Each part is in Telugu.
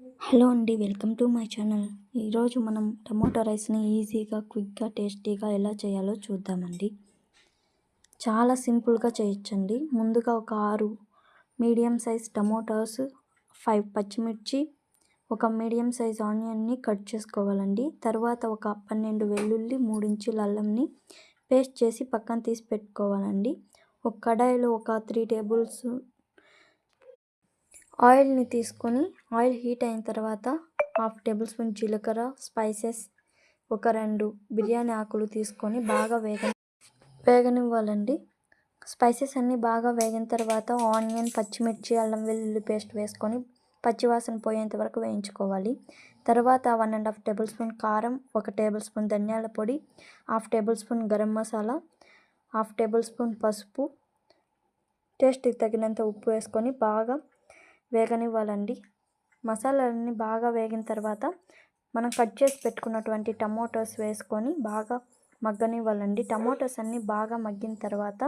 హలో అండి వెల్కమ్ టు మై ఛానల్. ఈరోజు మనం టమోటా రైస్ని ఈజీగా క్విక్గా టేస్టీగా ఎలా చేయాలో చూద్దామండి. చాలా సింపుల్గా చేయొచ్చండి. ముందుగా ఒక ఆరు మీడియం సైజ్ టమోటాస్ ఫైవ్ పచ్చిమిర్చి ఒక మీడియం సైజ్ ఆనియన్ని కట్ చేసుకోవాలండి. తర్వాత ఒక పన్నెండు వెల్లుల్లి మూడించుల అల్లంని పేస్ట్ చేసి పక్కన తీసి పెట్టుకోవాలండి. ఒక కడాయిలో ఒక త్రీ టేబుల్స్ ఆయిల్ని తీసుకొని ఆయిల్ హీట్ అయిన తర్వాత హాఫ్ టేబుల్ స్పూన్ జీలకర్ర స్పైసెస్ ఒక రెండు బిర్యానీ ఆకులు తీసుకొని బాగా వేగ వేగనివ్వాలండి. స్పైసెస్ అన్నీ బాగా వేగిన తర్వాత ఆనియన్ పచ్చిమిర్చి అల్లం వెల్లుల్లి పేస్ట్ వేసుకొని పచ్చివాసన పోయేంత వరకు వేయించుకోవాలి. తర్వాత one and half tablespoon కారం ఒక టేబుల్ స్పూన్ ధనియాల పొడి half tablespoon garam masala half tablespoon పసుపు టేస్ట్కి తగినంత ఉప్పు వేసుకొని బాగా వేగనివ్వాలండి. మసాలాలన్నీ బాగా వేగిన తర్వాత మనం కట్ చేసి పెట్టుకున్నటువంటి టమోటోస్ వేసుకొని బాగా మగ్గనివ్వాలండి. టమోటోస్ అన్నీ బాగా మగ్గిన తర్వాత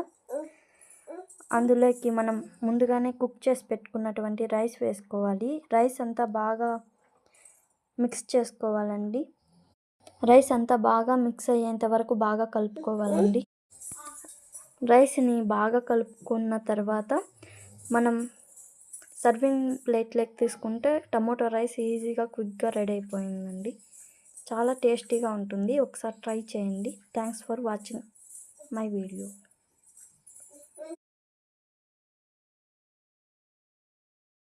అందులోకి మనం ముందుగానే కుక్ చేసి పెట్టుకున్నటువంటి రైస్ వేసుకోవాలి. రైస్ అంతా బాగా మిక్స్ చేసుకోవాలండి. రైస్ అంతా బాగా మిక్స్ అయ్యేంత వరకు బాగా కలుపుకోవాలండి. రైస్ని బాగా కలుపుకున్న తర్వాత మనం సర్వింగ్ ప్లేట్ లెక్ తీసుకుంటే టమోటో రైస్ ఈజీగా క్విక్గా రెడీ అయిపోయిందండి. చాలా టేస్టీగా ఉంటుంది. ఒకసారి ట్రై చేయండి. Thanks for watching my video.